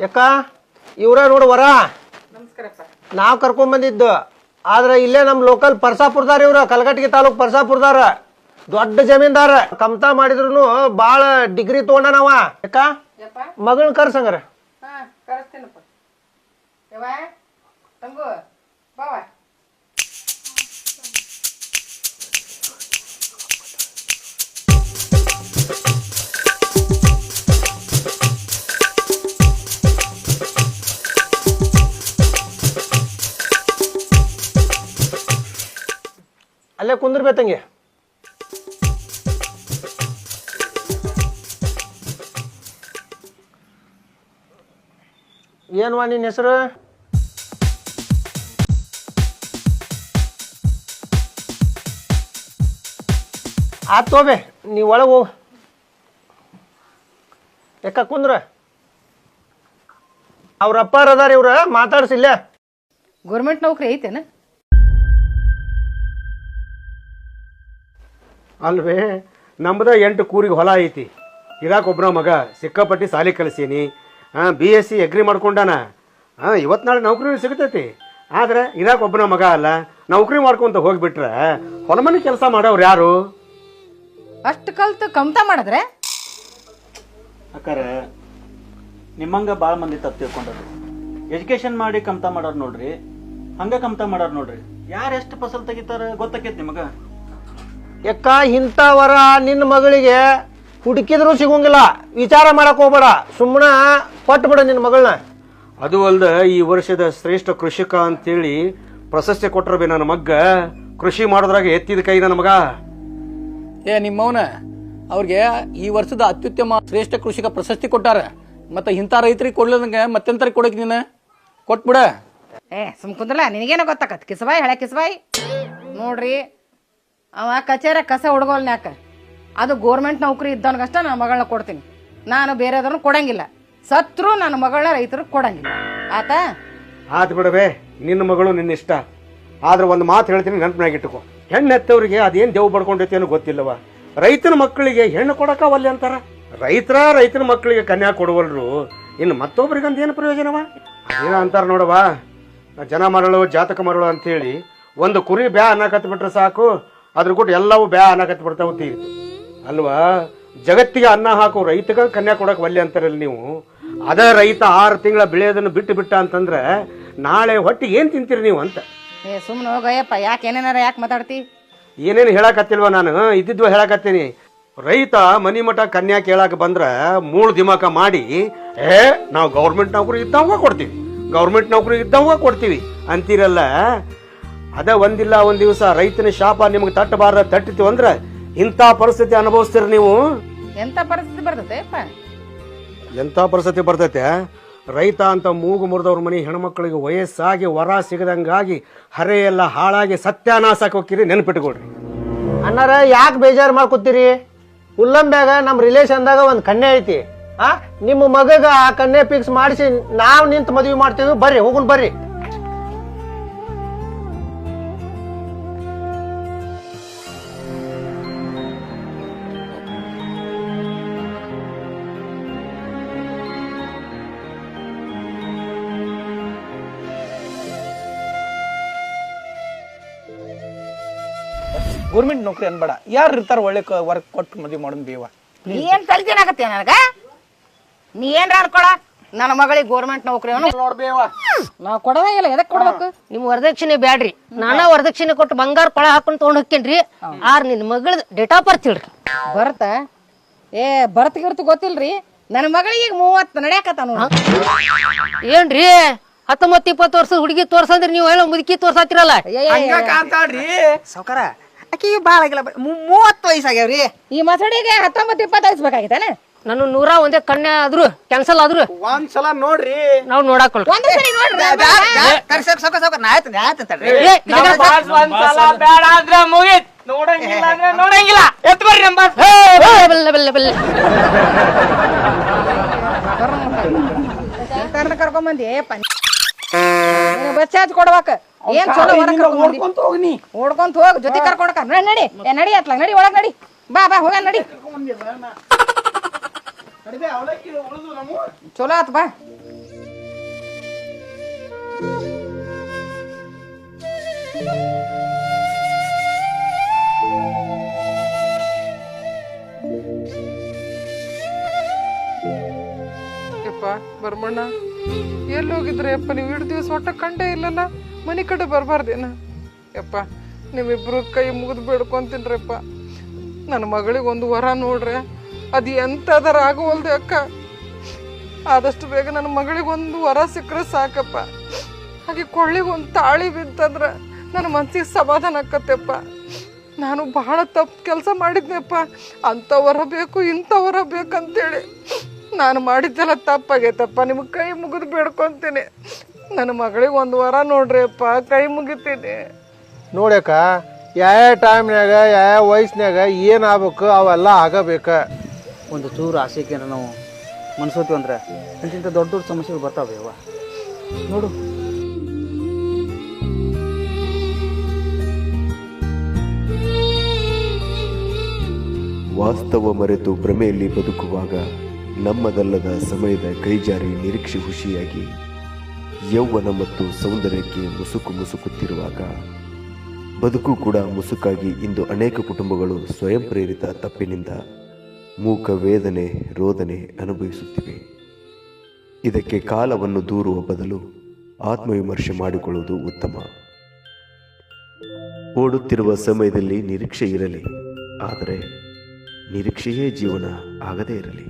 ಯಾಕ? ಇವ್ರ ನೋಡು ವರ. ನಾವು ಕರ್ಕೊಂಡ್ ಬಂದಿದ್ದು. ಆದ್ರೆ ಇಲ್ಲೇ ನಮ್ಮ ಲೋಕಲ್ ಪರ್ಸಾಪುರದಾರ ಇವ್ರ ಕಲಘಟಗಿ ತಾಲೂಕ್ ಪರ್ಸಾಪುರದಾರ. ದೊಡ್ಡ ಜಮೀನ್ದಾರ. ಕಮ್ತಾ ಮಾಡಿದ್ರು ಬಾಳ ಡಿಗ್ರಿ ತಗೊಂಡನವ ಯಾಕ? ಯಪ್ಪ. ಮಗಳನ್ನ ಕರ್ಸಂಗಾರ ಹಾ ಕರೆಸ್ತೇನಪ್ಪ ತಂಗಿ. ಅಲ್ಲೇ ಏನ್ವಾ ನಿನ್ನ ಹೆಸರು? ಆತ್ ತೋಬೆ ನೀವು ಒಳಗೆ ಹೋಗು. ಯಾಕ ಕುಂದ್ರ? ಅವ್ರ ಅಪ್ಪಾರ ಅದಾರ ಇವ್ರ ಮಾತಾಡ್ಸಿಲ್ಲ ಗೌರ್ಮೆಂಟ್ ನೌಕರಿ ಐತೇನ? ಅಲ್ವೇ? ನಮ್ಮದ ಎಂಟು ಕೂರಿಗೆ ಹೊಲ ಐತಿ. ಇರಾಕ್ ಒಬ್ಬನ ಮಗ ಸಿಕ್ಕಾಪಟ್ಟಿ ಸಾಲಿ ಕಲಿಸೀನಿ. ಹಾಂ ಬಿ ಎಸ್ ಸಿ ಎಗ್ರಿ ಮಾಡ್ಕೊಂಡಾನ. ಹಾಂ ಇವತ್ತು ನಾಳೆ ನೌಕರಿ ಸಿಗ್ತೈತಿ. ಆದ್ರೆ ಇರಾಕ್ ಒಬ್ಬನ ಮಗ ಅಲ್ಲ ನೌಕರಿ ಮಾಡ್ಕೊಂತ ಹೋಗ್ಬಿಟ್ರೆ ಹೊಲಮನೆ ಕೆಲಸ ಮಾಡೋರು ಯಾರು? ಅಷ್ಟು ಕಲ್ತು ಕಮ್ತಾ ಮಾಡಿದ್ರೆ? ಅಕ್ಕಾರ ನಿಮ್ಮಂಗ ಭಾಳ ಮಂದಿ ತಪ್ಪು ತಿಳ್ಕೊಂಡರು. ಎಜುಕೇಶನ್ ಮಾಡಿ ಕಮ್ತ ಮಾಡೋರು ನೋಡ್ರಿ ಹಂಗೆ ಕಮ್ತ ಮಾಡೋರು ನೋಡ್ರಿ. ಯಾರು ಎಷ್ಟು ಫಸಲ್ ತೆಗಿತಾರೆ ಗೊತ್ತಾಕೈತಿ ನಿಮಗ? ಯಾಕ ಇಂಥವರ ನಿನ್ನ ಮಗಳಿಗೆ ಹುಡುಕಿದ್ರು ಸಿಗೋಂಗಿಲ್ಲ. ವಿಚಾರ ಮಾಡಕ್ ಹೋಗ್ಬೇಡ. ಸುಮ್ಮನ ಕೊಟ್ಬಿಡ ನಿನ್ನ ಮಗಳನ್ನ. ಅದು ಅಲ್ಲದೆ ಈ ವರ್ಷದ ಶ್ರೇಷ್ಠ ಕೃಷಿಕ ಅಂತೇಳಿ ಪ್ರಶಸ್ತಿ ಕೊಟ್ಟರು ಬಿ ನನ್ನ ಮಗ್ಗ. ಕೃಷಿ ಮಾಡೋದ್ರಾಗ ಎತ್ತಿದ ಕೈ ನನ್ನ ಮಗ. ಏ ನಿಮ್ಮವನ ಅವ್ರಿಗೆ ಈ ವರ್ಷದ ಅತ್ಯುತ್ತಮ ಶ್ರೇಷ್ಠ ಕೃಷಿಕ ಪ್ರಶಸ್ತಿ ಕೊಟ್ಟಾರ. ಮತ್ತೆ ಇಂಥ ರೈತರಿಗೆ ಕೊಡ್ಲದಂಗೆ ಮತ್ತೆಂತರ ಕೊಡಕ್ ನೀನು? ಕೊಟ್ಬಿಡ. ಏ ಸುಮ್ ಕುಂದ್ರಲ್ಲ ನಿನಗೇನೋ ಗೊತ್ತಾಕತ್. ಕಿಸಬಾಯಿ ಹಳೆ ಕಿಸಬಾಯಿ? ನೋಡ್ರಿ ಅವ ಕಚೇರಿ ಕಸ ಹುಡುಗೋಲ್ನ್ಯಾಕ ಅದು ಗೋರ್ಮೆಂಟ್ ನೌಕರಿ ಇದ್ದವನಿಗಷ್ಟ ನನ್ನ ಮಗಳನ್ನ ಕೊಡ್ತೀನಿ. ನಾನು ಬೇರೆದವ್ರನ್ನ ಕೊಡಂಗಿಲ್ಲ. ಸತ್ರು ನನ್ನ ಮಗಳನ್ನ ರೈತರು ಕೊಡಂಗಿಲ್ಲ. ಆತ? ಆತ್ ಬಿಡವೆ, ನಿನ್ನ ಮಗಳು ನಿನ್ನ ಇಷ್ಟ. ಆದ್ರೆ ಒಂದು ಮಾತು ಹೇಳ್ತೀನಿ ನೆನಪಿನಾಗಿಟ್ಟುಕೋ ಹೆಣ್ಣು ಹೆತ್ತವ್ರಿಗೆ ಅದೇನು ದೇವ್ ಬಡ್ಕೊಂಡೈತಿ ಗೊತ್ತಿಲ್ಲವ. ರೈತನ ಮಕ್ಕಳಿಗೆ ಹೆಣ್ಣು ಕೊಡಕ ಒಲ್ಲೆ ಅಂತಾರ? ರೈತರ ರೈತನ ಮಕ್ಕಳಿಗೆ ಕನ್ಯಾ ಕೊಡುವಲ್ರು, ಇನ್ನು ಮತ್ತೊಬ್ರಿಗಂತ ಏನು ಪ್ರಯೋಜನವ? ಏನೋ ಅಂತಾರ ನೋಡವಾ ಜನ ಮರಳು, ಜಾತಕ ಮರಳು ಅಂತೇಳಿ ಒಂದು ಕುರಿ ಬ್ಯಾ ಅನ್ನಕತ್ಬಿಟ್ರೆ ಸಾಕು ಅದ್ರ ಕೊಟ್ಟು ಎಲ್ಲವೂ ಬ್ಯಾ ಅನ್ನಕತ್ ಬಿಡ್ತಾವ ತೀರ್ತು ಅಲ್ವಾ? ಜಗತ್ತಿಗೆ ಅನ್ನ ಹಾಕೋ ರೈತಗ ಕನ್ಯಾ ಕೊಡಕ್ ಒಲ್ಲೆ ಅಂತಾರಲ್ಲ ನೀವು. ಅದೇ ರೈತ ಆರು ತಿಂಗಳ ಬೆಳೆಯೋದನ್ನು ಬಿಟ್ಟು ಬಿಟ್ಟ ಅಂತಂದ್ರೆ ನಾಳೆ ಹೊಟ್ಟಿಗೆ ಏನು ತಿಂತೀರಿ ನೀವು ಅಂತ. ಏ ಸುಮ್ಮನೆ ಹೋಗಯ್ಯಪ್ಪ ಯಾಕೆ ಏನೇನಾರ ಯಾಕೆ ಮಾತಾಡ್ತಿ? ಏನೇನು ಹೇಳಕತ್ತಿಲ್ವ ನಾನು? ಇದ್ದಿದ್ವ ಹೇಳಕತ್ತೀನಿ. ರೈತ ಮನಿ ಮಠ ಕನ್ಯಾ ಕೇಳಕ್ಕೆ ಬಂದ್ರೆ ಮೂಳು ದಿಮಾಕ ಮಾಡಿ ಏ ನಾವು ಗೌರ್ಮೆಂಟ್ ನೌಕರಿ ಇದ್ದಂಗ ಕೊಡ್ತೀವಿ. ಗೌರ್ಮೆಂಟ್ ನೌಕರಿ ಇದ್ದಂಗ ಕೊಡ್ತೀವಿ. ಅಂತೀರಲ್ಲ ಅದ ಒಂದಿಲ್ಲ ಒಂದ್ ದಿವಸ ರೈತನ ಶಾಪ ನಿಮ್ಗೆ ತಟ್ಟಬಾರ್ದ ತಟ್ಟಿತು ಅಂದ್ರೆ ಇಂಥ ಪರಿಸ್ಥಿತಿ ಅನುಭವಿಸ್ತೀರ ನೀವು? ಎಂತ ಪರಿಸ್ಥಿತಿ ಬರ್ತೈತೆ ಅಪ್ಪ? ಎಂಥ ಪರಿಸ್ಥಿತಿ ಬರ್ತೈತೆ? ರೈತ ಅಂತ ಮೂಗು ಮುರಿದವ್ರ ಮನೆ ಹೆಣ್ಮಕ್ಳಿಗೆ ವಯಸ್ಸಾಗಿ ವರ ಸಿಗದಂಗಾಗಿ ಹರೆ ಎಲ್ಲ ಹಾಳಾಗಿ ಸತ್ಯಾನಾಶಕ್ಕೆ ಹೋಗ್ತೀರಿ ನೆನ್ಪಿಟ್ಕೊಳ್ರಿ. ಅಣ್ಣಾರ ಯಾಕೆ ಬೇಜಾರು ಮಾಡ್ಕೊತೀರಿ? ಉಲ್ಲಂಬ್ಯಾಗ ನಮ್ಮ ರಿಲೇಷನ್ದಾಗ ಒಂದು ಕಣ್ಣೆ ಐತಿ. ಆ ನಿಮ್ಮ ಮಗಗ ಆ ಕನ್ಯೆ ಫಿಕ್ಸ್ ಮಾಡಿಸಿ ನಾವು ನಿಂತು ಮದುವೆ ಮಾಡ್ತೀವಿ ಬರ್ರಿ ಹೋಗುನ್ ಬರ್ರಿ. ಗೌರ್ಮೆಂಟ್ ನೌಕರಿ ಅನ್ಬೇಡ ಯಾರು ಇರ್ತಾರ ಒಳ್ಳೆ ವರ್ಕ್ ಕೊಟ್ಟು ಮದುವೆ ಮಾಡೋನ್ ಬೇವ ನೀ ಏನ್ ತಲೆದೇನಾಗತ್ತೆ ನನಗ? ನೀ ಏನ್ರ ಅನ್ಕೊಳ ನನ್ನ ಮಗಳಿಗೆ ಗೌರ್ಮೆಂಟ್ ನೌಕರಿ ನೋಡ್ಬೇವ ನಾವು ಕೊಡೋದೇ ಇಲ್ಲ ಎದಕ್ ಕೊಡ್ಬೇಕು? ನಿಮ್ ವರದಕ್ಷಿಣೆ ಬ್ಯಾಡ್ರಿ. ನಾನ ವರದಕ್ಷಿಣೆ ಕೊಟ್ಟು ಬಂಗಾರ ಕೊಳ ಹಾಕೊಂಡ್ ತಗೊಂಡ್ ಹೋಗ್ತೇನ್ರಿ. ಆರ್ ನಿನ್ ಮಗಳ ಡೇಟ್ ಆಫ್ ಬರ್ತ್ ಹೇಳ್ರಿ. ಭರತ ಏ ಭರತ್ ಗಿರ್ತ ಗೊತ್ತಿಲ್ರಿ? ನನ್ನ ಮಗಳಿಗೆ ಈಗ ಮೂವತ್ತು ನಡ್ಯಾಕತ್ತ ನೋಡಿ ಏನ್ರಿ? ಹತ್ತೊಂಬತ್ತು ಇಪ್ಪತ್ತು ವರ್ಷದ ಹುಡುಗಿ ತೋರ್ಸಂದ್ರಿ ನೀವು ಹೇಳೋ ಮುದುಕಿ ತೋರ್ಸಾತಿರಲ್ಲ? ಕಾಂತಾಳ್ರಿ ಸಾವ್ಕಾರ ಆಕಿಗೆ ಭಾಳ ಆಗಿಲ್ಲ. ಮೂವತ್ತು ರೀ ಈ ಮಸಡಿಗೆ ಹತ್ತೊಂಬತ್ತು ಇಪ್ಪತ್ತು ವಯಸ್ಬೇಕಾಗಿತ್ತಾನೆ ನಾನು ನೂರ ಒಂದೇ ಕಣ್ಣೆ ಆದ್ರು ಕ್ಯಾನ್ಸಲ್ ಆದ್ರು. ಒಂದ್ಸಲ ನೋಡ್ರಿ. ನಾವ್ ನೋಡಾಕೊಳ್ಳಿ ಒಂದು ಸರಿ ನೋಡ್ರಿ ಬೇಡ ಅಂದ್ರೆ ಮುಗಿತ್. ನೋಡಂಗಿಲ್ಲ ಅಂದ್ರೆ ನೋಡಂಗಿಲ್ಲ. ನಮ್ಮ ಬಲ್ಲೆ, ಬಲ್ಲೆ, ಬಲ್ಲೆ, ಬಸ್ ಚಾರ್ಜ್ ಕೊಡ್ಬೇಕ. ಏನ್ ಚಲೋ ಹೊರಗ್ ಓಡ್ಕೊಂತ ಹೋಗಿ ಹೋಗ್ ಜೊತೆ ಕರ್ಕೊಂಡು ನಡಿ ನಡಿ ಏ, ನಡಿ ಅತ್ಲ ನಡಿ ಒಳಗ್ ನಡಿ. ಬಾ ಬಾ ಹೋಗ ನಡಿ. ಚಲೋ ಆತ್ ಬಾ. ಯಪ್ಪ ಬರ್ಮಣ್ಣ ಎಲ್ಲಿ ಹೋಗಿದ್ರೆ ಯಪ್ಪ? ನೀವು ಇಡ್ ದಿವಸ ಒಟ್ಟ ಕಂಡೇ ಇಲ್ಲಲ್ಲ? ಮನೆ ಕಡೆ ಬರಬಾರ್ದೇನ ಯಪ್ಪ, ನಿಮ್ಮಿಬ್ರು ಕೈ ಮುಗಿದು ಬೇಡ್ಕೊಂತೀನ್ರಪ್ಪ. ನನ್ನ ಮಗಳಿಗೆ ಒಂದು ವರ ನೋಡ್ರೆ ಅದು ಎಂಥದಾರ ಆಗೋವಲ್ದು ಅಕ್ಕ. ಆದಷ್ಟು ಬೇಗ ನನ್ನ ಮಗಳಿಗೆ ಒಂದು ವರ ಸಿಕ್ಕರೆ ಸಾಕಪ್ಪ. ಹಾಗೆ ಕೊಳ್ಳಿಗೆ ಒಂದು ತಾಳಿ ಬಿತ್ತಂದ್ರೆ ನನ್ನ ಮನ್ಸಿಗೆ ಸಮಾಧಾನ ಆಕತ್ತೆಪ್ಪ. ನಾನು ಬಹಳ ತಪ್ಪು ಕೆಲಸ ಮಾಡಿದ್ನಪ್ಪ. ಅಂಥ ವರ ಬೇಕು, ಇಂಥ ವರ ಬೇಕಂತೇಳಿ. ನಾನು ಮಾಡಿದ್ದೆಲ್ಲ ತಪ್ಪಾಗೈತಪ್ಪ. ನಿಮಗೆ ಕೈ ಮುಗಿದು ಬೇಡ್ಕೊತೀನಿ. ನನ್ನ ಮಗಳಿಗೆ ಒಂದು ವಾರ ನೋಡ್ರಿ ಅಪ್ಪ ಕೈ ಮುಗಿತೀನಿ ನೋಡ್ಯಾಕ ಯಾವ ಟೈಮ್ನಾಗ ಯಾವ ವಯಸ್ಸಿನಾಗ ಏನು ಆಗ್ಬೇಕು ಅವೆಲ್ಲ ಆಗಬೇಕ. ಒಂದು ಚೂರು ಆಸೆಗೆ ನಾವು ಮನ್ಸೋತೀವಿ ಅಂದ್ರೆ ಇಂತಿಂಥ ದೊಡ್ಡ ದೊಡ್ಡ ಸಮಸ್ಯೆಗಳು ಬರ್ತಾವೆ ಅವ ನೋಡು. ವಾಸ್ತವ ಮರೆತು ಭ್ರಮೆಯಲ್ಲಿ ಬದುಕುವಾಗ ನಮ್ಮದಲ್ಲದ ಸಮಯದ ಕೈಜಾರಿ ನಿರೀಕ್ಷೆ ಖುಷಿಯಾಗಿ ಯೌವನ ಮತ್ತು ಸೌಂದರ್ಯಕ್ಕೆ ಮುಸುಕು ಮುಸುಕುತ್ತಿರುವಾಗ, ಬದುಕು ಕೂಡ ಮುಸುಕಾಗಿ ಇಂದು ಅನೇಕ ಕುಟುಂಬಗಳು ಸ್ವಯಂ ಪ್ರೇರಿತ ತಪ್ಪಿನಿಂದ ಮೂಕ ವೇದನೆ, ರೋದನೆ ಅನುಭವಿಸುತ್ತಿವೆ. ಇದಕ್ಕೆ ಕಾಲವನ್ನು ದೂರುವ ಬದಲು ಆತ್ಮವಿಮರ್ಶೆ ಮಾಡಿಕೊಳ್ಳುವುದು ಉತ್ತಮ. ಓಡುತ್ತಿರುವ ಸಮಯದಲ್ಲಿ ನಿರೀಕ್ಷೆ ಇರಲಿ, ಆದರೆ ನಿರೀಕ್ಷೆಯೇ ಜೀವನ ಆಗದೇ ಇರಲಿ.